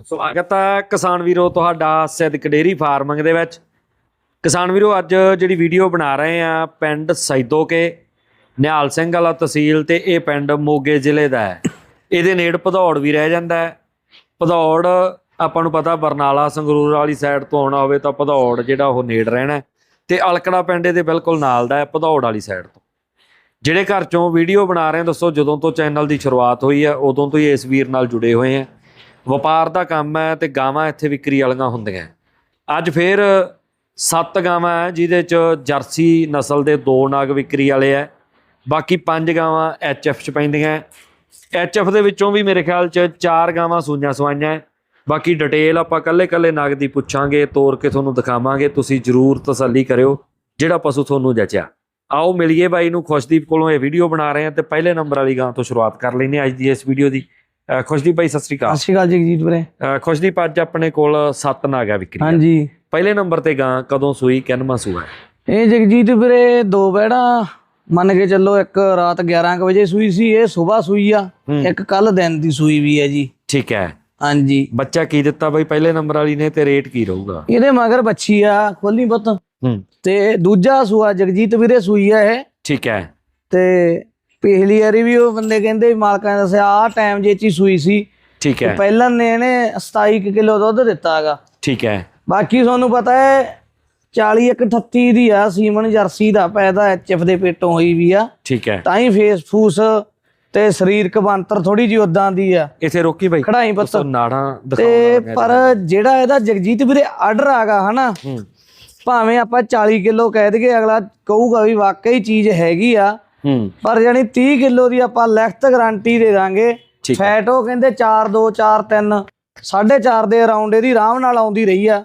ਸਵਾਗਤ ਹੈ ਕਿਸਾਨ ਵੀਰੋ ਤੁਹਾਡਾ ਸਿੱਧਕ ਡੇਰੀ ਫਾਰਮਿੰਗ ਦੇ ਵਿੱਚ। ਕਿਸਾਨ ਵੀਰੋ, ਅੱਜ ਜਿਹੜੀ ਵੀਡੀਓ ਬਣਾ ਰਹੇ ਆ ਪਿੰਡ ਸੈਦੋਕੇ, ਨਿਹਾਲ ਸਿੰਘ ਵਾਲਾ ਤਹਿਸੀਲ ਤੇ ਇਹ ਪਿੰਡ ਮੋਗੇ ਜ਼ਿਲ੍ਹੇ ਦਾ ਹੈ। ਇਹਦੇ ਨੇੜ ਭਦੌੜ ਵੀ ਰਹਿ ਜਾਂਦਾ ਹੈ। ਭਦੌੜ, ਆਪਾਂ ਨੂੰ ਪਤਾ ਬਰਨਾਲਾ ਸੰਗਰੂਰ ਵਾਲੀ ਸਾਈਡ ਤੋਂ ਆਉਣਾ ਹੋਵੇ ਤਾਂ ਭਦੌੜ ਜਿਹੜਾ ਉਹ ਨੇੜ ਰਹਿਣਾ ਹੈ ਤੇ ਅਲਕੜਾ ਪਿੰਡ ਇਹਦੇ ਬਿਲਕੁਲ ਨਾਲ ਦਾ ਹੈ, ਭਦੌੜ ਵਾਲੀ ਸਾਈਡ ਤੋਂ। ਜਿਹੜੇ ਘਰ ਚੋਂ ਵੀਡੀਓ ਬਣਾ ਰਹੇ ਆ ਦੱਸੋ ਜਦੋਂ ਤੋਂ ਚੈਨਲ ਦੀ ਸ਼ੁਰੂਆਤ ਹੋਈ ਹੈ, ਉਦੋਂ ਤੋਂ ਹੀ ਇਸ ਵੀਰ ਨਾਲ ਜੁੜੇ ਹੋਏ ਆ ਵਪਾਰ ਦਾ ਕੰਮ ਹੈ ਤੇ ਗਾਵਾਂ ਇੱਥੇ ਵਿਕਰੀ ਵਾਲੀਆਂ ਹੁੰਦੀਆਂ ਅੱਜ ਫੇਰ ਸੱਤ ਗਾਵਾਂ ਹੈ, ਜਿਹਦੇ ਚ ਜਰਸੀ ਨਸਲ ਦੇ ਦੋ ਨਾਗ ਵਿਕਰੀ ਵਾਲੇ ਹੈ। ਬਾਕੀ ਪੰਜ ਗਾਵਾਂ ਐਚਐਫ ਚ ਪੈਂਦੀਆਂ ਐਚਐਫ ਦੇ ਵਿੱਚੋਂ ਵੀ ਮੇਰੇ ਖਿਆਲ ਚ ਚਾਰ ਗਾਵਾਂ ਸੂਈਆਂ ਸਵਾਈਆਂ ਹੈ। ਬਾਕੀ ਡਿਟੇਲ ਆਪਾਂ ਕੱਲੇ ਕੱਲੇ ਨਗ ਦੀ ਪੁੱਛਾਂਗੇ, ਤੋਰ ਕੇ ਤੁਹਾਨੂੰ ਦਿਖਾਵਾਂਗੇ। ਤੁਸੀਂ ਜਰੂਰ ਤਸੱਲੀ ਕਰਿਓ, ਜਿਹੜਾ ਪਸ਼ੂ ਤੁਹਾਨੂੰ ਜਚਿਆ। ਆਓ ਮਿਲੀਏ ਬਾਈ ਨੂੰ, ਖੁਸ਼ਦੀਪ ਕੋਲੋਂ ਇਹ ਵੀਡੀਓ ਬਣਾ ਰਹੇ ਹਾਂ ਤੇ ਪਹਿਲੇ ਨੰਬਰ ਵਾਲੀ ਗਾਂ ਤੋਂ ਸ਼ੁਰੂਆਤ ਕਰ ਲੈਂਦੇ ਹਾਂ ਅੱਜ ਦੀ ਇਸ ਵੀਡੀਓ ਦੀ। ਖੁਸ਼ਦੀਪ ਬਾਈ ਸਤਿ ਸ੍ਰੀ ਅਕਾਲ। ਸਤਿ ਸ਼੍ਰੀ ਅਕਾਲ ਜਗਜੀਤ ਵੀਰੇ। ਖੁਸ਼ਦੀਪ ਅੱਜ ਆਪਣੇ ਕੋਲ ਸੱਤ ਨਾਗ ਆ ਵਿਕਰੀ ਹਾਂਜੀ। ਪਹਿਲੇ ਨੰਬਰ ਤੇ ਗਾਂ ਕਦੋਂ ਸੂਈ ਕਿੰਨਵਾਂ ਸੂਆ? ਇਹ ਜਗਜੀਤ ਵੀਰੇ ਦੋ ਬੈੜਾ। ਮੰਨ ਕੇ ਚੱਲੋ ਇੱਕ ਰਾਤ 11 ਕੁ ਵਜੇ ਸੂਈ ਸੀ ਇਹ ਸਵੇਰ ਸੂਈ ਆ। ਇੱਕ ਕੱਲ ਦਿਨ ਦੀ ਸੂਈ ਵੀ ਹੈ ਜੀ। ਠੀਕ ਹੈ। ਹਾਂਜੀ। ਬੱਚਾ ਕੀ ਦਿੱਤਾ ਬਾਈ? ਪਹਿਲੇ ਨੰਬਰ ਵਾਲੀ ਨੇ ਤੇ ਰੇਟ ਕੀ ਰਹੂਗਾ? ਇਹਦੇ ਮਗਰ ਬੱਚੀ ਆ ਖੋਲੀ ਹੂੰ। ਤੇ ਦੂਜਾ ਸੂਆ ਜਗਜੀਤ ਵੀਰੇ ਸੂਈ ਆ ਇਹ। ਠੀਕ ਹੈ। ਤੇ ਪਿਛਲੀ ਵਾਰੀ ਵੀ ਉਹ ਬੰਦੇ ਕਹਿੰਦੇ ਵੀ ਮਾਲਕਾਂ ਨੇ ਦੱਸਿਆ ਆ ਟਾਈਮ ਜੇ ਚੀ ਸੂਈ ਸੀ ਠੀਕ ਹੈ। ਪਹਿਲਾਂ ਨੇ ਇਹਨੇ 27 ਕਿਲੋ ਦੁੱਧ ਦਿੱਤਾ ਹੈਗਾ। ਠੀਕ ਹੈ। ਬਾਕੀ ਤੁਹਾਨੂੰ ਪਤਾ ਹੈ 40 ਇੱਕ 38 ਦੀ ਆ ਸੀਮਨ ਜਰਸੀ ਦਾ ਪੈਦਾ ਐਚਐਫ ਦੇ ਪੇਟੋਂ ਹੋਈ ਵੀ ਆ। ਠੀਕ ਹੈ। ਤਾਂ ਹੀ ਫੇਸ ਫੂਸ ਤੇ ਸਰੀਰਕ ਬੰਤਰ ਥੋੜੀ ਜੀ ਉਦਾਂ ਦੀ ਆ। ਇਥੇ ਰੋਕੀ ਬਾਈ ਖੜਾਈ ਪੁੱਤ। ਨਾੜਾਂ ਤੇ ਪਰ ਜਿਹੜਾ ਇਹਦਾ ਜਗਜੀਤ ਵੀਰੇ ਆਰਡਰ ਆਗਾ ਹਨਾ? ਭਾਵੇਂ ਆਪਾਂ 40 ਕਿਲੋ ਕਹਿ ਦਈਏ ਅਗਲਾ ਕਹੂਗਾ ਵੀ ਵਾਕਈ ਚੀਜ਼ ਹੈਗੀ ਆ। ਪਰ ਜਾਨੀ 30 ਕਿਲੋ ਦੀ ਆਪਾਂ ਲਿਖਤ ਗਾਰੰਟੀ ਦੇ ਦਾਂਗੇ। ਫੈਟ ਉਹ ਕਹਿੰਦੇ 4 2 4 3 4.5 ਦੇ ਅਰਾਊਂਡ ਇਹਦੀ ਆਰਾਮ ਨਾਲ ਆਉਂਦੀ ਰਹੀ ਆ।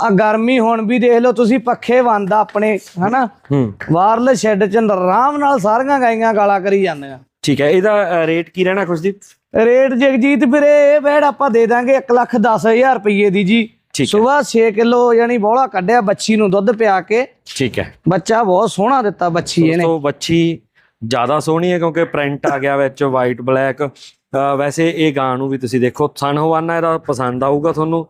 ਆ ਗਰਮੀ ਹੁਣ ਵੀ ਦੇਖ ਲਓ ਤੁਸੀਂ ਪੱਖੇ ਬੰਦ ਆ ਆਪਣੇ ਹਨਾ? ਹੂੰ। ਵਾਰਲ ਸ਼ੈੱਡ ਚ ਆਰਾਮ ਨਾਲ ਸਾਰੀਆਂ ਗਾਈਆਂ ਗਾਲਾਂ ਕਰੀ ਜਾਂਦੀਆਂ ਠੀਕ ਹੈ ਇਹਦਾ ਰੇਟ ਕੀ ਰਹਿਣਾ ਖੁਸ਼ਦੀਪ? ਰੇਟ ਜਗਜੀਤ ਵੀਰੇ ਇਹ ਬੈੜ ਆਪਾਂ ਦੇ ਦਾਂਗੇ 1 ਲੱਖ 10000 ਰੁਪਏ ਦੀ ਜੀ। ਸਵੇਰ 6 ਕਿਲੋ ਯਾਨੀ ਬੋਲਾ ਕੱਢਿਆ ਬੱਚੀ ਨੂੰ ਦੁੱਧ ਪਿਆ ਕੇ। ਠੀਕ ਹੈ। ਬੱਚਾ ਬਹੁਤ ਸੋਹਣਾ ਦਿੱਤਾ ਬੱਚੀ ਇਹਨੇ। ਦੋਸਤੋ ਬੱਚੀ ਜ਼ਿਆਦਾ ਸੋਹਣੀ ਹੈ ਕਿਉਂਕਿ ਪ੍ਰਿੰਟ ਆ ਗਿਆ ਵਿੱਚ ਵਾਈਟ ਬਲੈਕ ਵੈਸੇ ਇਹ ਗਾਂ ਨੂੰ ਵੀ ਤੁਸੀਂ ਦੇਖੋ ਸਨ ਹਵਾਨਾ ਇਹਦਾ ਪਸੰਦ ਆਊਗਾ ਤੁਹਾਨੂੰ।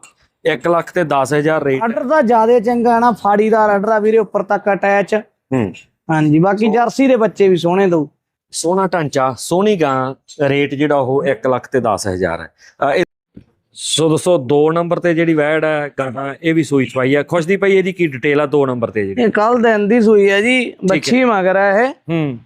1 ਲੱਖ ਤੇ 10000 ਰੇਟ ਆਰਡਰ ਤਾਂ ਜ਼ਿਆਦਾ ਚੰਗਾ ਨਾ ਫਾੜੀਦਾਰ ਆਰਡਰ ਆ ਵੀਰੇ ਉੱਪਰ ਤੱਕ ਅਟੈਚ ਹੂੰ। ਹਾਂਜੀ ਬਾਕੀ ਜਰਸੀ ਦੇ ਬੱਚੇ ਵੀ ਸੋਹਣੇ ਦਊ ਸੋਹਣਾ ਢਾਂਚਾ ਸੋਹਣੀ ਗਾਂ ਰੇਟ ਜਿਹੜਾ ਉਹ 1 ਲੱਖ ਤੇ 10000 ਹੈ। ਸੋ ਦੋਸਤੋ 2 ਨੰਬਰ ਤੇ ਜਿਹੜੀ ਵੈੜ ਹੈ ਗਾਂ ਇਹ ਵੀ ਸੂਈ ਚਵਾਈ ਹੈ ਖੁਸ਼ਦੀ ਪਈ ਇਹਦੀ ਕੀ ਡਿਟੇਲ ਆ 2 ਨੰਬਰ ਤੇ ਜਿਹੜੀ? ਇਹ ਕੱਲ ਦਿਨ ਦੀ ਸੂਈ ਹੈ ਜੀ ਬੱਚੀ ਮਗਰ ਹੈ ਇਹ। ਹੂੰ।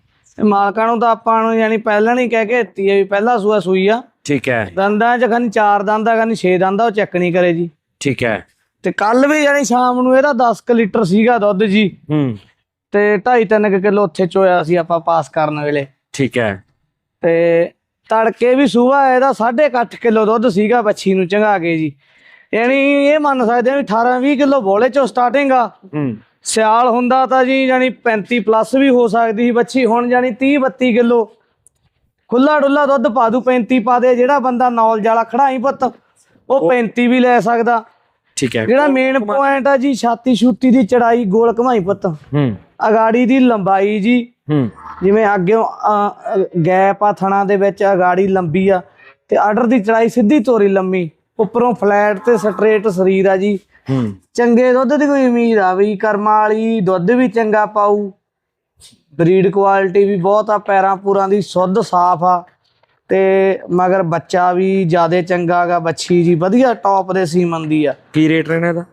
ਮਾਲਕਾਂ ਨੂੰ ਤਾਂ ਆਪਾਂ ਨੂੰ ਯਾਨੀ ਪਹਿਲਾਂ ਨਹੀਂ ਕਹਿ ਕੇ ਦਿੱਤੀ ਹੈ ਵੀ ਪਹਿਲਾ ਸੂਆ ਸੂਈ ਆ। ਠੀਕ ਹੈ। ਦੰਦਾਂ ਚ ਖਾਨੀ ਚਾਰ ਦੰਦ ਖਾਨੀ 6 ਦੰਦ ਉਹ ਚੈੱਕ ਨਹੀਂ ਕਰੇ ਜੀ। ਠੀਕ ਹੈ। ਤੇ ਕੱਲ ਵੀ ਯਾਨੀ ਸ਼ਾਮ ਨੂੰ ਇਹਦਾ 10 ਕੁ ਲੀਟਰ ਸੀਗਾ ਦੁੱਧ ਜੀ। ਹੂੰ। ਤੇ 2.5 3 ਕਿਲੋ ਉੱਥੇ ਚੋਇਆ ਸੀ ਆਪਾਂ ਪਾਸ ਕਰਨ ਵੇਲੇ। ਠੀਕ ਹੈ। ਤੇ ਤੜਕੇ ਵੀ ਸੂਆ ਇਹਦਾ 8.5 ਕਿਲੋ ਦੁੱਧ ਸੀਗਾ ਬੱਚੀ ਨੂੰ ਚੰਗਾ ਕੇ ਜੀ। ਯਾਨੀ ਇਹ ਮੰਨ ਸਕਦੇ ਆ ਵੀ 18 20 ਕਿਲੋ ਬੋਲੇ ਚੋਂ ਸਟਾਰਟਿੰਗ ਆ। ਹੂੰ। ਸਿਆਲ ਹੁੰਦਾ ਤਾਂ ਜੀ ਯਾਨੀ 35 ਪਲੱਸ ਵੀ ਹੋ ਸਕਦੀ ਸੀ ਬੱਚੀ ਹੁਣ ਯਾਨੀ 30 32 ਕਿਲੋ। ਖੁੱਲਾ ਡੁੱਲਾ ਦੁੱਧ ਪਾ ਦੂ 35 ਪਾ ਦੇ ਜਿਹੜਾ ਬੰਦਾ ਨੌਲੇਜ ਵਾਲਾ ਖੜਾਈ ਪੁੱਤ ਉਹ 35 ਵੀ ਲੈ ਸਕਦਾ। ਠੀਕ ਹੈ। ਜਿਹੜਾ ਮੇਨ ਪੁਆਇੰਟ ਆ ਜੀ ਛਾਤੀ ਛੂਤੀ ਦੀ ਚੜਾਈ ਗੋਲ ਘਮਾਈ ਪੁੱਤ। ਹੂੰ। ਅਗਾੜੀ ਦੀ ਲੰਬਾਈ ਜੀ। ਹੂੰ। ਜਿਵੇਂ ਅੱਗੇ ਗੈਪ ਆ ਥਣਾ ਦੇ ਵਿੱਚ ਅਗਾੜੀ ਲੰਬੀ ਆ ਤੇ ਆਰਡਰ ਦੀ ਚੜਾਈ ਸਿੱਧੀ ਤੋਰੀ ਲੰਮੀ ਉੱਪਰੋਂ ਫਲੈਟ ਤੇ ਸਟ੍ਰੇਟ ਸਰੀਰ ਆ ਜੀ। ਚੰਗੇ ਦੁੱਧ ਦੀ ਕੋਈ ਉਮੀਦ ਆ ਵੀ ਕਰਮਾਂ ਵਾਲੀ ਦੁੱਧ ਵੀ ਚੰਗਾ ਪਾਊ। ਬਰੀਡ ਕੁਆਲਿਟੀ ਵੀ ਬਹੁਤ ਆ ਪੈਰਾਂ ਪੂਰਾਂ ਦੀ ਸੁੱਧ ਸਾਫ਼ ਆ। ਤੇ ਮਗਰ ਬੱਚਾ ਵੀ ਜਿਆਦੇ ਚੰਗਾ ਗਾ ਬੱਚੀ ਜੀ ਵਧੀਆ ਟੌਪ ਦੇ ਸੀਮਨ ਦੀ ਆ। ਕੀ ਰੇਟ ਰਹਿਣਾ ਇਹਦਾ?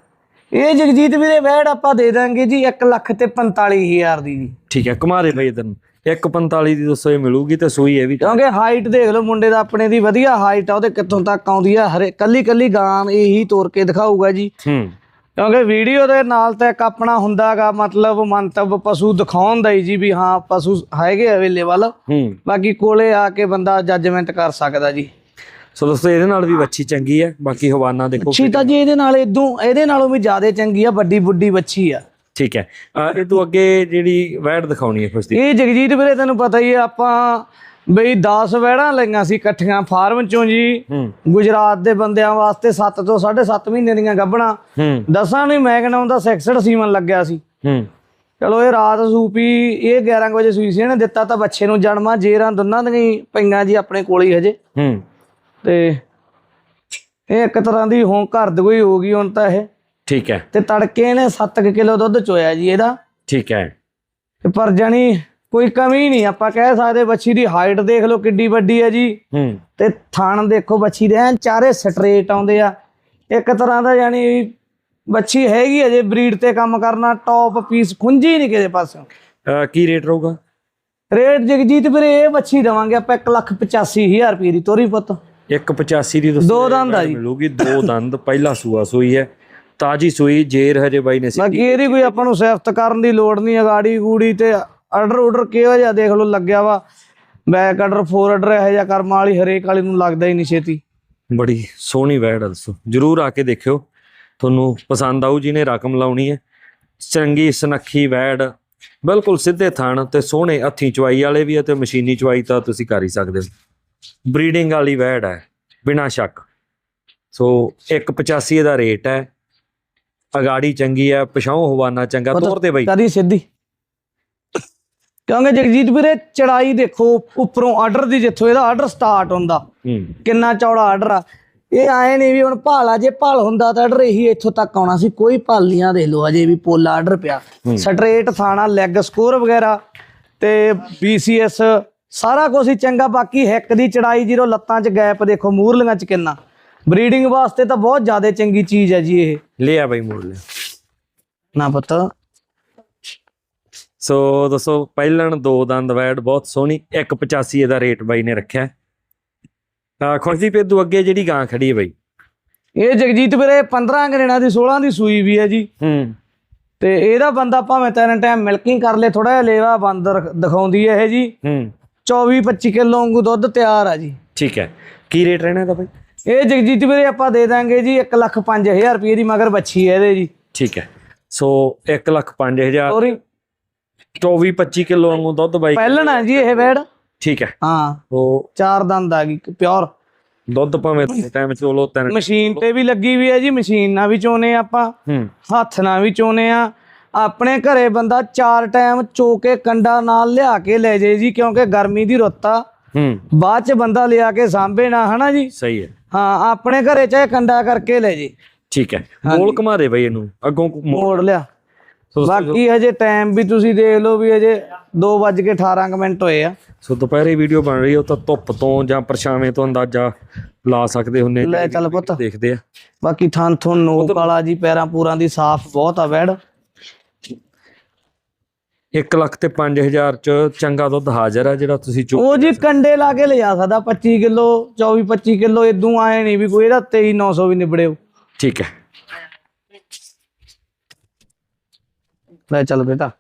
ਇਹ ਜਗਜੀਤ ਵੀਰੇ ਵੈੜ ਆਪਾਂ ਦੇ ਦਾਂਗੇ ਜੀ 1 ਲੱਖ ਤੇ 45000 ਦੀ ਜੀ। ਠੀਕ ਹੈ ਘੁਮਾ ਦੇ ਬਈ ਇਧਰ 145 ਦੀ ਦੱਸੋ ਇਹ ਮਿਲੂਗੀ ਤੇ ਸੂਈ ਇਹ ਵੀ ਕਿਉਂਕਿ ਹਾਈਟ ਦੇਖ ਲਓ ਮੁੰਡੇ ਦਾ ਆਪਣੇ ਦੀ ਵਧੀਆ ਹਾਈਟ ਆ ਉਹਦੇ ਕਿੱਥੋਂ ਤੱਕ ਆਉਂਦੀ ਆ ਹਰੇ ਕੱਲੀ ਕੱਲੀ ਗਾਂ ਇਹੀ ਤੋਰ ਕੇ ਦਿਖਾਊਗਾ ਜੀ। ਹੂੰ। ਕਿਉਂਕਿ ਵੀਡੀਓ ਦੇ ਨਾਲ ਤਾਂ ਇੱਕ ਆਪਣਾ ਹੁੰਦਾਗਾ ਮਤਲਬ ਮੰਤਵ ਪਸ਼ੂ ਦਿਖਾਉਣ ਦਾ ਹੀ ਜੀ ਵੀ ਹਾਂ ਪਸ਼ੂ ਹੈਗੇ ਅਵੇਲੇਬਲ ਹੂੰ। ਬਾਕੀ ਕੋਲੇ ਆ ਕੇ ਬੰਦਾ ਜੱਜਮੈਂਟ ਕਰ ਸਕਦਾ ਜੀ। ਸੋ ਦੋਸਤੋ ਇਹਦੇ ਨਾਲ ਵੀ ਬੱਚੀ ਚੰਗੀ ਹੈ ਬਾਕੀ ਹਵਾਨਾ ਦੇਖੋ ਤਾਂ ਜੀ ਇਹਦੇ ਨਾਲ ਇਦੋਂ ਇਹਦੇ ਨਾਲੋਂ ਵੀ ਜ਼ਿਆਦਾ ਚੰਗੀ ਆ ਵੱਡੀ ਬੁੱਢੀ ਬੱਚੀ ਆ। ਠੀਕ ਹੈ। ਇਹ ਤੋਂ ਅੱਗੇ ਜਿਹੜੀ ਵੈੜ ਦਿਖਾਉਣੀ ਹੈ ਖੁਸ਼ਦੀ ਇਹ ਜਗਜੀਤ ਵੀਰੇ ਤੈਨੂੰ ਪਤਾ ਹੀ ਆ ਆਪਾਂ ਬਈ 10 ਵੈੜਾਂ ਲਈਆਂ ਸੀ ਇਕੱਠੀਆਂ ਫਾਰਮ ਚੋਂ ਜੀ। ਹੂੰ। ਗੁਜਰਾਤ ਦੇ ਬੰਦਿਆਂ ਵਾਸਤੇ 7 ਤੋਂ 7.5 ਮਹੀਨੇ ਦੀਆਂ ਗੱਭਣਾ। ਹੂੰ। ਦਸਾਂ ਨੂੰ ਮੈਂ ਕਹਿੰਦਾ ਹੁੰਦਾ 66 ਸੀਮਨ ਲੱਗਿਆ ਸੀ। ਹੂੰ। ਚਲੋ ਇਹ ਰਾਤ ਸੂਪੀ ਇਹ 11 ਕੁ ਵਜੇ ਸੂਈ ਸੀ ਇਹਨੇ ਦਿੱਤਾ ਤਾਂ ਬੱਚੇ ਨੂੰ ਜਨਮਾਂ ਜੇਰਾਂ ਦੋਨਾਂ ਦੀਆਂ ਹੀ ਪਈਆਂ ਜੀ ਆਪਣੇ ਕੋਲ ਹੀ ਹਜੇ। ਹੂੰ। ਤੇ ਇਹ ਇੱਕ ਤਰ੍ਹਾਂ ਦੀ ਹੁਣ ਘਰ ਦੀ ਕੋਈ ਹੋ ਗਈ ਹੁਣ ਤਾਂ ਇਹ। ਠੀਕ ਹੈ। ਤੇ ਤੜਕੇ ਨੇ 7 ਕਿਲੋ ਦੁੱਧ ਚੋਇਆ ਜੀ ਇਹਦਾ। ਠੀਕ ਹੈ। ਤੇ ਪਰ ਜਾਣੀ ਕੋਈ ਕਮੀ ਨਹੀਂ ਆਪਾਂ ਕਹਿ ਸਕਦੇ ਬੱਚੀ ਦੀ ਹਾਈਟ ਦੇਖ ਲਓ ਕਿੱਡੀ ਵੱਡੀ ਹੈ ਜੀ। ਹੂੰ। ਤੇ ਥਣ ਦੇਖੋ ਬੱਚੀ ਦੇ ਐਨ ਚਾਰੇ ਸਟਰੇਟ ਆਉਂਦੇ ਆ। ਇੱਕ ਤਰ੍ਹਾਂ ਦਾ ਜਾਨੀ ਬੱਚੀ ਹੈਗੀ ਅਜੇ ਬਰੀਡ ਤੇ ਕੰਮ ਕਰਨਾ ਟੌਪ ਪੀਸ ਖੁੰਝੀ ਨਹੀਂ ਕਿਸੇ ਪਾਸੋਂ। ਕੀ ਰੇਟ ਰਹੂਗਾ? ਰੇਟ ਜਗਜੀਤ ਵੀਰੇ ਇਹ ਬੱਚੀ ਦਵਾਂਗੇ ਆਪਾਂ 185000 ਰੁਪਏ ਦੀ ਤੋਰੀ ਪੁੱਤ। 185 ਦੀ ਦੋ ਦੰਦ ਆ ਜੀ। ਮਿਲੂਗੀ ਦੋ ਦੰਦ ਪਹਿਲਾ ਸੂਆ ਸੂਈ ਹੈ। ਤਾਜੀ ਸੂਈ ਜੇਰ ਹਜੇ ਬਾਈ ਨੇ ਬਾਕੀ ਇਹਦੀ ਕੋਈ ਆਪਾਂ ਨੂੰ ਸਿਫਤ ਕਰਨ ਦੀ ਲੋੜ ਨਹੀਂ ਅਗਾੜੀ ਗੂੜੀ ਤੇ ਆਰਡਰ ਆਰਡਰ ਕਿਹੋ ਜਿਹਾ ਦੇਖ ਲਓ ਲੱਗਿਆ ਵਾ। ਬੈਕ ਆਰਡਰ ਫੋਰ ਆਰਡਰ ਇਹੋ ਜਿਹਾ ਕਰਮ ਵਾਲੀ ਹਰੇਕ ਵਾਲੀ ਨੂੰ ਲੱਗਦਾ ਹੀ ਨਹੀਂ ਛੇਤੀ। ਬੜੀ ਸੋਹਣੀ ਵੈੜ ਦੱਸੋ। ਜਰੂਰ ਆ ਕੇ ਦੇਖਿਓ। ਤੁਹਾਨੂੰ ਪਸੰਦ ਆਊ ਜਿਹਨੇ ਰਕਮ ਲਾਉਣੀ ਹੈ। ਚੰਗੀ ਸੁਨੱਖੀ ਵੈੜ ਬਿਲਕੁਲ ਸਿੱਧੇ ਥਣ ਤੇ ਸੋਹਣੇ ਹੱਥੀਂ ਚਵਾਈ ਵਾਲੇ ਵੀ ਆ ਤੇ ਮਸ਼ੀਨੀ ਚਵਾਈ ਤਾਂ ਤੁਸੀਂ ਕਰ ਹੀ ਸਕਦੇ ਹੋ। ਬਰੀਡਿੰਗ ਵਾਲੀ ਵੈੜ ਹੈ ਬਿਨਾਂ ਸ਼ੱਕ। ਸੋ 185 ਦਾ ਰੇਟ ਹੈ। ਅਗਾੜੀ ਚੰਗੀ ਹੈ ਪਛਾਉ ਹਵਾਨਾ ਚੰਗਾ ਉਹ ਤਾਂ ਤੋਰ ਤੇ ਬਾਈ। ਕਦੀ ਸਿੱਧੀ। ਕਿਉਂਕਿ ਜਗਜੀਤ ਵੀਰੇ ਚੜਾਈ ਦੇਖੋ ਉੱਪਰੋਂ ਆਰਡਰ ਦੀ ਜਿੱਥੋਂ ਇਹਦਾ ਆਰਡਰ ਸਟਾਰਟ ਹੁੰਦਾ। ਕਿੰਨਾ ਚੌੜਾ ਆਰਡਰ ਆ। ਇਹ ਆਏ ਨਹੀਂ ਵੀ ਹੁਣ ਭਾਲਾ ਜੇ ਭਾਲ ਹੁੰਦਾ ਤਾਂ ਆਰਡਰ ਇਹੀ ਇੱਥੋਂ ਤੱਕ ਆਉਣਾ ਸੀ ਕੋਈ ਭਾਲੀਆਂ ਦੇ ਲੋ ਅਜੇ ਵੀ ਪੋਲਾ ਆਰਡਰ ਪਿਆ। ਸਟ੍ਰੇਟ ਥਾਣਾ ਲੈਗ ਸਕੋਰ ਵਗੈਰਾ ਤੇ BCS ਸਾਰਾ ਕੁਝ ਹੀ ਚੰਗਾ ਬਾਕੀ ਹਿੱਕ ਦੀ ਚੜਾਈ ਜੀਰੋ ਲੱਤਾਂ 'ਚ ਗੈਪ ਦੇਖੋ ਮੂਰਲੀਆਂ 'ਚ ਕਿੰਨਾ। ਬਰੀਡਿੰਗ ਵਾਸਤੇ ਤਾਂ ਬਹੁਤ ਜ਼ਿਆਦਾ ਚੰਗੀ ਚੀਜ਼ ਹੈ ਜੀ ਇਹ। ਲਿਆ ਬਾਈ ਮੋੜ ਲਿਆ। ਨਾ ਪਤਾ। ਸੋ ਦੱਸੋ ਪਹਿਲਣ ਦੋ ਦੰਦ ਵੈੜ ਬਹੁਤ ਸੋਹਣੀ 185 ਇਹਦਾ ਰੇਟ ਬਾਈ ਨੇ ਰੱਖਿਆ। ਆ ਖੁਸ਼ੀ ਪੇਦੂ ਅੱਗੇ ਜਿਹੜੀ ਗਾਂ ਖੜੀ ਹੈ ਬਾਈ? ਇਹ ਜਗਜੀਤ ਵੀਰੇ 15 ਗਰੇਣਾ ਦੀ 16 ਦੀ ਸੂਈ ਵੀ ਹੈ ਜੀ। ਹੂੰ। ਤੇ ਇਹਦਾ ਬੰਦਾ ਭਾਵੇਂ ਤਿੰਨ ਟਾਈਮ ਮਿਲਕਿੰਗ ਕਰ ਲੇ ਥੋੜਾ ਜਿਹਾ ਲੇਵਾ ਬੰਦ ਦਿਖਾਉਂਦੀ ਹੈ ਇਹ ਜੀ। ਹੂੰ। 24 25 ਕਿਲੋ ਵਾਂਗੂ ਦੁੱਧ ਤਿਆਰ ਆ ਜੀ। ਠੀਕ ਹੈ। ਕੀ ਰੇਟ ਰਹਿਣਾ ਇਹਦਾ ਬਾਈ? ਇਹ ਜਗਜੀਤ ਵੀਰੇ ਆਪਾਂ ਦੇ ਦਾਂਗੇ ਜੀ 1 ਲੱਖ 5000 ਰੁਪਏ ਦੀ ਮਗਰ ਬੱਚੀ ਹੈ ਇਹਦੇ ਜੀ। ਠੀਕ ਹੈ। ਸੋ 1 ਲੱਖ 5000 ਸੋਰੀ 24 25 ਕਿਲੋ ਵਾਂਗੂ ਦੁੱਧ ਬਾਈ ਪਹਿਲਣਾ ਜੀ ਇਹ ਵੈੜ ਠੀਕ ਹੈ। ਹਾਂ। ਉਹ ਚਾਰ ਦੰਦ ਆ ਗਈ ਪਿਓਰ। ਦੁੱਧ ਭਾਵੇਂ ਟਾਈਮ ਚੋਲੋ ਤਿੰਨ ਮਸ਼ੀਨ ਤੇ ਵੀ ਲੱਗੀ ਵੀ ਹੈ ਜੀ ਮਸ਼ੀਨ ਨਾਲ ਵੀ ਚੋਨੇ ਆਪਾਂ। ਹੱਥ ਨਾਲ ਵੀ ਚੋਨੇ ਆ। ਆਪਣੇ ਘਰੇ ਬੰਦਾ ਚਾਰ ਟਾਈਮ ਚੋ ਕੇ ਕੰਡਾ ਨਾਲ ਲਿਆ ਕੇ ਲੈ ਜੇ ਜੀ ਕਿਉਂਕਿ ਗਰਮੀ ਦੀ ਰੁੱਤ ਆ। ਹੂੰ। ਬਾਅਦ ਚ ਬੰਦਾ ਲਿਆ ਕੇ ਸਾਂਭੇ ਨਾ ਹਨਾ ਜੀ? ਸਹੀ ਹੈ। ਹਾਂ ਆਪਣੇ ਘਰੇ ਚਾਹੇ ਕੰਡਾ ਕਰਕੇ ਲੈ ਜੇ। ਠੀਕ ਹੈ। ਗੋਲ ਘੁਮਾ ਦੇ ਬਾਈ ਇਹਨੂੰ। ਅੱਗੋਂ ਮੋੜ ਮੋੜ ਲਿਆ। ਬਾਕੀ ਹਜੇ ਟਾਈਮ ਵੀ ਤੁਸੀਂ ਦੇਖ ਲਓ ਵੀ ਹਜੇ 2:18 ਕੁ ਮਿੰਟ ਹੋਏ ਆ। ਸੋ ਦੁਪਹਿਰੇ ਵੀਡੀਓ ਬਣ ਰਹੀ ਹੈ ਉਹ ਤਾਂ ਧੁੱਪ ਤੋਂ ਜਾਂ ਪਰਛਾਵੇਂ ਤੋਂ ਅੰਦਾਜ਼ਾ ਲਾ ਸਕਦੇ ਹੁੰਨੇ ਲੈ ਚੱਲ ਪੁੱਤ। ਦੇਖਦੇ ਆ। ਬਾਕੀ ਥਾਂ ਥੁਣ ਨੋਕ ਵਾਲਾ ਜੀ ਪੈਰਾਂ ਪੂਰਾਂ ਦੀ ਸਾਫ਼ ਬਹੁਤ ਆ ਵੈੜ। 1 ਲੱਖ ਤੇ 5000 ਚ ਚੰਗਾ ਦੁੱਧ ਹਾਜ਼ਰ ਆ ਜਿਹੜਾ ਤੁਸੀਂ ਚੋ ਉਹ ਜੀ ਕੰਡੇ ਲਾ ਕੇ ਲਿਜਾ ਸਕਦਾ 25 ਕਿਲੋ 24 25 ਕਿਲੋ ਇਦੋਂ ਆਏ ਨਹੀਂ ਵੀ ਕੋਈ ਇਹਦਾ 23900 ਵੀ ਨਿਬੜਿਓ। ਠੀਕ ਹੈ। ਲੈ ਚੱਲ ਬੇਟਾ।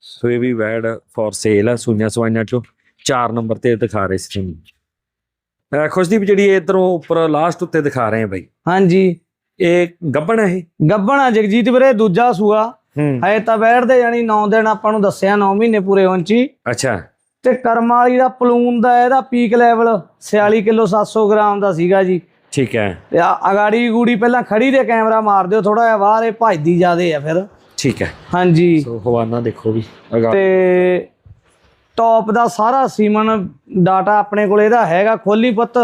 ਸੋ ਇਹ ਵੀ ਵੈਡ ਫॉर ਸੇਲ ਆ ਸੁਈਆਂ ਸਵਾਈਆਂ ਚੋਂ। 4 ਨੰਬਰ ਤੇ ਦਿਖਾ ਰਹੇ ਸੀ ਤੁਹਾਨੂੰ। ਖੁਸ਼ਦੀਪ ਜਿਹੜੀ ਇਧਰੋਂ ਉੱਪਰ ਲਾਸਟ ਉੱਤੇ ਦਿਖਾ ਰਹੇ ਆ ਬਾਈ। ਹਾਂਜੀ। ਇਹ ਗੱਬਣ ਹੈ ਇਹ? ਗੱਬਣਾ ਜਗਜੀਤ ਵੀਰੇ ਦੂਜਾ ਸੂਆ। ਹੂੰ। ਹਜੇ ਤਾਂ ਬੈਠਦੇ ਜਾਨੀ 9 ਦਿਨ ਆਪਾਂ ਨੂੰ ਦੱਸਿਆ 9 ਮਹੀਨੇ ਪੂਰੇ ਹੋਣ ਚ। ਅੱਛਾ। ਤੇ ਕਰਮ ਵਾਲੀ ਦਾ ਪਲੂਨ ਦਾ ਇਹਦਾ ਪੀਕ ਲੈਵਲ 46 ਕਿਲੋ 700 ਗ੍ਰਾਮ ਦਾ ਸੀਗਾ ਜੀ। ਠੀਕ ਹੈ। ਤੇ ਅਗਾੜੀ ਗੂੜੀ ਪਹਿਲਾਂ ਖੜੀ ਦੇ ਕੈਮਰਾ ਮਾਰ ਦਿਓ ਥੋੜਾ ਜਿਹਾ ਬਾਹਰ ਇਹ ਭੱਜਦੀ ਜਾਦੇ ਆ ਫਿਰ। ਠੀਕ ਹੈ। ਹਾਂਜੀ। ਸੋ ਹਵਾਨਾ ਦੇਖੋ ਵੀ ਤੇ ਟੌਪ ਦਾ ਸਾਰਾ ਸੀਮਨ ਡਾਟਾ ਆਪਣੇ ਕੋਲ ਇਹਦਾ ਹੈਗਾ ਖੋਲੀ ਪੁੱਤ।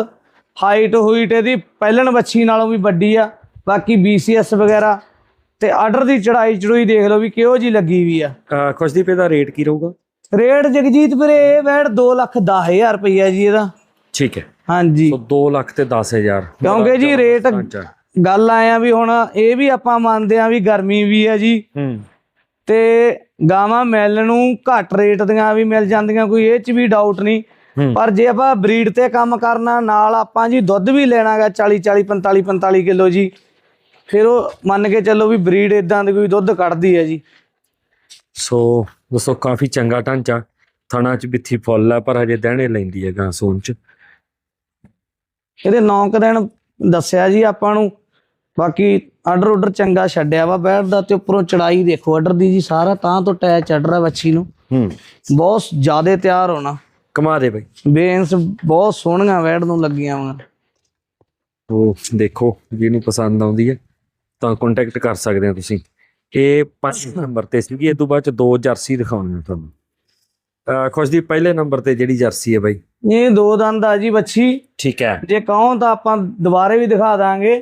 ਹਾਈਟ ਹੂਈਟ ਇਹਦੀ ਪਹਿਲਣ ਬੱਚੀ ਨਾਲੋਂ ਵੀ ਵੱਡੀ ਆ। ਬਾਕੀ BCS ਵਗੈਰਾ ਤੇ ਆਰਡਰ ਦੀ ਚੜਾਈ ਚੜੂਈ ਦੇਖ ਲਓ ਵੀ ਕਿਹੋ ਜੀ ਲੱਗੀ ਵੀ ਆ। ਅਹ ਖੁਸ਼ਦੀਪ ਇਹਦਾ ਰੇਟ ਕੀ ਰਹੂਗਾ? ਰੇਟ ਜਗਜੀਤ ਵੀਰੇ ਇਹ ਵੈੜ 2 ਲੱਖ 10000 ਰੁਪਈਆ ਜੀ ਇਹਦਾ। ਠੀਕ ਹੈ। ਹਾਂਜੀ। ਸੋ 2 ਲੱਖ ਤੇ 10000 ਕਿਉਂਕਿ ਜੀ ਰੇਟ ਗੱਲ ਆਇਆ ਵੀ ਹੁਣ ਇਹ ਵੀ ਆਪਾਂ ਮੰਨਦੇ ਆ ਵੀ ਗਰਮੀ ਵੀ ਆ ਜੀ। ਹੂੰ। ਤੇ ਗਾਵਾਂ ਮਿਲ ਨੂੰ ਘੱਟ ਰੇਟ ਦੀਆਂ ਵੀ ਮਿਲ ਜਾਂਦੀਆਂ ਕੋਈ ਇਹ ਚ ਵੀ ਡਾਊਟ ਨਹੀਂ। ਪਰ ਜੇ ਆਪਾਂ ਬਰੀਡ ਤੇ ਕੰਮ ਕਰਨਾ ਨਾਲ ਆਪਾਂ ਜੀ ਦੁੱਧ ਵੀ ਲੈਣਾਗਾ 40 40 45 45 ਕਿਲੋ ਜੀ। ਫਿਰ ਉਹ ਮੰਨ ਕੇ ਚੱਲੋ ਵੀ ਬਰੀਡ ਇਦਾਂ ਦੀ ਕੋਈ ਦੁੱਧ ਕੱਢਦੀ ਹੈ ਜੀ। ਸੋ ਦੋਸਤੋ ਕਾਫੀ ਚੰਗਾ ਢਾਂਚਾ ਥਣਾ ਚ ਬਿੱਥੀ ਫੁੱਲ ਆ ਪਰ ਹਜੇ ਦਹਿਣੇ ਲੈਂਦੀ ਹੈ ਗਾਂ ਸੂਨ ਚ। ਇਹਦੇ 9 ਕੁ ਦਿਨ ਦੱਸਿਆ ਜੀ ਆਪਾਂ ਨੂੰ। ਬਾਕੀ ਆਰਡਰ ਆਰਡਰ ਚੰਗਾ ਛੱਡਿਆ ਵਾ ਬੈਠਦਾ ਤੇ ਉੱਪਰੋਂ ਚੜਾਈ ਦੇਖੋ ਆਰਡਰ ਦੀ ਜੀ ਸਾਰਾ ਤਾਂ ਤੋਂ ਟੈ ਚੜ ਰਿਹਾ ਬੱਚੀ ਨੂੰ। ਹੂੰ। ਬਹੁਤ ਜ਼ਿਆਦਾ ਤਿਆਰ ਹੋਣਾ। ਕਮਾ ਦੇ ਬਈ। ਬੇਨਸ ਬਹੁਤ ਸੋਹਣੀਆਂ ਵੈੜ ਨੂੰ ਲੱਗੀਆਂ ਵਾ। ਉਹ ਦੇਖੋ ਜਿਹਨੂੰ ਪਸੰਦ ਆਉਂਦੀ ਹੈ। ਤਾਂ ਕੰਟੈਕਟ ਕਰ ਸਕਦੇ ਹੋ ਤੁਸੀਂ। ਇਹ 5 ਨੰਬਰ ਤੇ ਸੀਗੀ ਇਹ ਤੋਂ ਬਾਅਦ ਚ ਦੋ ਜਰਸੀ ਦਿਖਾਉਣੀਆਂ ਤੁਹਾਨੂੰ। ਖੁਸ਼ਦੀਪ ਪਹਿਲੇ ਨੰਬਰ ਤੇ ਜਿਹੜੀ ਜਰਸੀ ਹੈ ਬਾਈ? ਇਹ ਦੋ ਦੰਦ ਆ ਜੀ ਬੱਚੀ। ਠੀਕ ਹੈ। ਜੇ ਕਹੋ ਤਾਂ ਆਪਾਂ ਦੁਬਾਰੇ ਵੀ ਦਿਖਾ ਦਾਂਗੇ।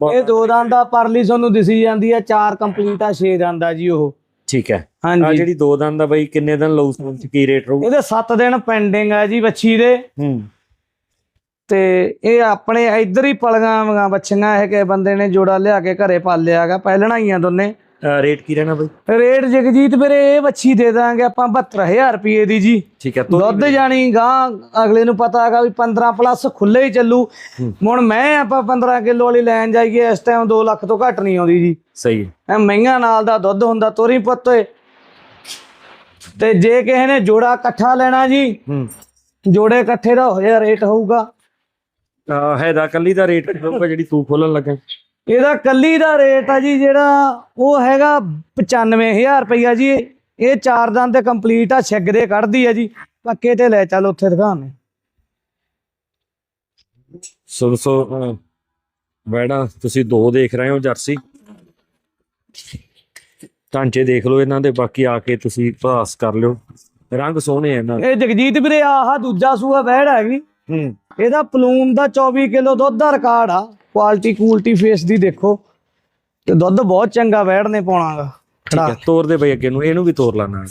ਇਹ ਦੋ ਦੰਦ ਆ ਪਰਲੀ ਤੁਹਾਨੂੰ ਦਿਸੀ ਜਾਂਦੀ ਆ ਚਾਰ ਕੰਪਲੀਟ ਆ 6 ਦੰਦ ਆ ਜੀ ਉਹ। ਠੀਕ ਹੈ। ਆ ਹਾਂਜੀ ਜਿਹੜੀ ਦੋ ਦੰਦ ਆ ਬਾਈ ਕਿੰਨੇ ਦਿਨ ਲਊ ਚ ਕੀ ਰੇਟ ਰਹੂ? ਇਹਦੇ 7 ਦਿਨ ਪੈਂਡਿੰਗ ਆ ਜੀ ਬੱਚੀ ਦੇ। ਹੂੰ। ਤੇ ਇਹ ਆਪਣੇ ਇੱਧਰ ਹੀ ਪਲਗਾਂ ਵਗਾਂ ਬੱਚੀਆਂ ਇਹ ਕਿ ਬੰਦੇ ਨੇ ਜੋੜਾ ਲਿਆ ਕੇ ਘਰੇ ਪਾਲਿਆਗਾ ਪਹਿਲਣਾ ਹੀ ਆ ਦੋਨੇ। ਰੇਟ ਕੀ ਰਹਿਣਾ ਬਾਈ? ਰੇਟ ਜਗਜੀਤ ਵੀਰੇ ਇਹ ਬੱਚੀ ਦੇ ਦਾਂਗੇ ਆਪਾਂ 72000 ਰੁਪਏ ਦੀ ਜੀ। ਠੀਕ ਹੈ ਦੁੱਧ ਜਾਣੀ ਗਾਂ ਅਗਲੇ ਨੂੰ ਪਤਾ ਹੈਗਾ ਵੀ 15 ਪਲੱਸ ਖੁੱਲੇ ਹੀ ਚੱਲੂ। ਹੁਣ ਮੈਂ ਆਪਾਂ 15 ਕਿਲੋ ਵਾਲੀ ਲੈਣ ਜਾਈਏ ਇਸ ਟਾਈਮ 2 ਲੱਖ ਤੋਂ ਘੱਟ ਨਹੀਂ ਆਉਂਦੀ ਜੀ। ਸਹੀ ਹੈ। ਐ ਮਹੀਆਂ ਨਾਲ ਦਾ ਦੁੱਧ ਹੁੰਦਾ ਤੋਰੀ ਪੁੱਤ ਓਏ। ਤੇ ਜੇ ਕਿਸੇ ਨੇ ਜੋੜਾ ਇਕੱਠਾ ਲੈਣਾ ਜੀ ਜੋੜੇ ਇਕੱਠੇ ਦਾ ਹੋਇਆ ਰੇਟ ਹੋਊਗਾ। ਅਹ ਹੈ ਦਾ ਕੱਲੀ ਦਾ ਰੇਟ ਹੋਊਗਾ ਜਿਹੜੀ ਤੂੰ ਖੋਲਣ ਲੱਗਾ। ਇਹਦਾ ਕੱਲੀ ਦਾ ਰੇਟ ਆ ਜੀ ਜਿਹੜਾ ਉਹ ਹੈਗਾ 95000 ਰੁਪਈਆ ਜੀ। ਇਹ ਚਾਰ ਦੰਦ ਤੇ ਕੰਪਲੀਟ ਆ ਛਿੱਗ ਦੇ ਕੱਢਦੀ ਆ ਜੀ। ਪੱਕੇ ਤੇ ਲੈ ਚੱਲ ਉੱਥੇ ਦਿਖਾਣੇ ਸੋ ਸੋ ਵੈੜਾ ਤੁਸੀਂ ਦੋ ਦੇਖ ਰਹੇ ਹੋ ਜਰਸੀ। ਢਾਂਚੇ ਦੇਖ ਲਓ ਇਹਨਾਂ ਦੇ ਬਾਕੀ ਆ ਕੇ ਤੁਸੀਂ ਪਾਸ ਕਰ ਲਿਓ। ਰੰਗ ਸੋਹਣੇ ਆ ਇਹਨਾਂ ਦੇ। ਇਹ ਜਗਜੀਤ ਵੀਰੇ ਆਹ ਦੂਜਾ ਸੂਆ ਬਹਿੜ ਹੈਗੀ ਹੂੰ। ਇਹਦਾ ਪਲੂਨ ਦਾ 24 ਕਿਲੋ ਦੁੱਧ ਦਾ ਰਿਕਾਰਡ ਆ। ਕੁਆਲਿਟੀ ਕੂਲਟੀ ਫੇਸ ਦੀ ਦੇਖੋ। ਤੇ ਦੁੱਧ ਬਹੁਤ ਚੰਗਾ ਬਹਿੜ ਨੇ ਪਾਉਣਾਗਾ। ਠੀਕ ਹੈ ਤੋਰ ਦੇ ਬਈ ਅੱਗੇ ਨੂੰ ਇਹਨੂੰ ਵੀ ਤੋਰ ਲਾ ਨਾਲ।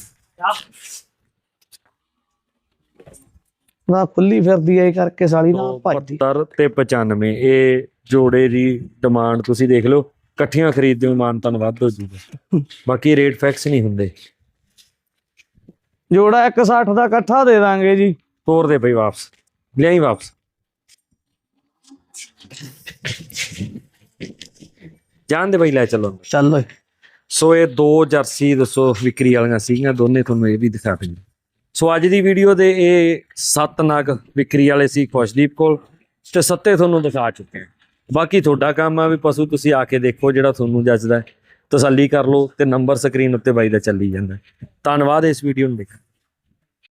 ਨਾ ਖੁੱਲੀ ਫਿਰਦੀ ਐ ਕਰਕੇ ਸਾਲੀ ਨਾਲ ਭੱਜਦੀ। 72 ਤੇ 95 ਇਹ ਜੋੜੇ ਦੀ ਡਿਮਾਂਡ ਤੁਸੀਂ ਦੇਖ ਲਓ। ਇਕੱਠੀਆਂ ਖਰੀਦਦੇ ਹੋ ਮਾਨਤਨ ਵੱਧ ਹੋ ਜੂਗਾ। ਬਾਕੀ ਰੇਟ ਫਿਕਸ ਨਹੀਂ ਹੁੰਦੇ। ਜੋੜਾ 160 ਦਾ ਇਕੱਠਾ ਦੇ ਦਾਂਗੇ ਜੀ। ਤੋਰ ਦੇ ਬਈ ਵਾਪਸ। ਲਿਆਈ ਵਾਪਸ ਜਾਣ ਦੇ ਬਈ ਲੈ ਚੱਲੋ ਚੱਲ ਸੋ ਇਹ ਦੋ ਜਰਸੀ ਦੱਸੋ ਵਿਕਰੀ ਵਾਲੀਆਂ ਸੀਗੀਆਂ ਦੋਨੇ ਤੁਹਾਨੂੰ ਇਹ ਵੀ ਦਿਖਾ ਦਿੰਦੇ ਸੋ ਅੱਜ ਦੀ ਵੀਡੀਓ ਦੇ ਇਹ ਸੱਤ ਨਗ ਵਿਕਰੀ ਵਾਲੇ ਸੀ ਖੁਸ਼ਦੀਪ ਕੋਲ ਤੇ ਸੱਤੇ ਤੁਹਾਨੂੰ ਦਿਖਾ ਚੁੱਕੇ ਹਾਂ। ਬਾਕੀ ਤੁਹਾਡਾ ਕੰਮ ਆ ਵੀ ਪਸ਼ੂ ਤੁਸੀਂ ਆ ਕੇ ਦੇਖੋ ਜਿਹੜਾ ਤੁਹਾਨੂੰ ਜੱਜਦਾ। ਤਸੱਲੀ ਕਰ ਲਓ ਤੇ ਨੰਬਰ ਸਕਰੀਨ ਉੱਤੇ ਬਾਈ ਦਾ ਚੱਲੀ ਜਾਂਦਾ। ਧੰਨਵਾਦ ਇਸ ਵੀਡੀਓ ਨੂੰ ਦੇਖਣ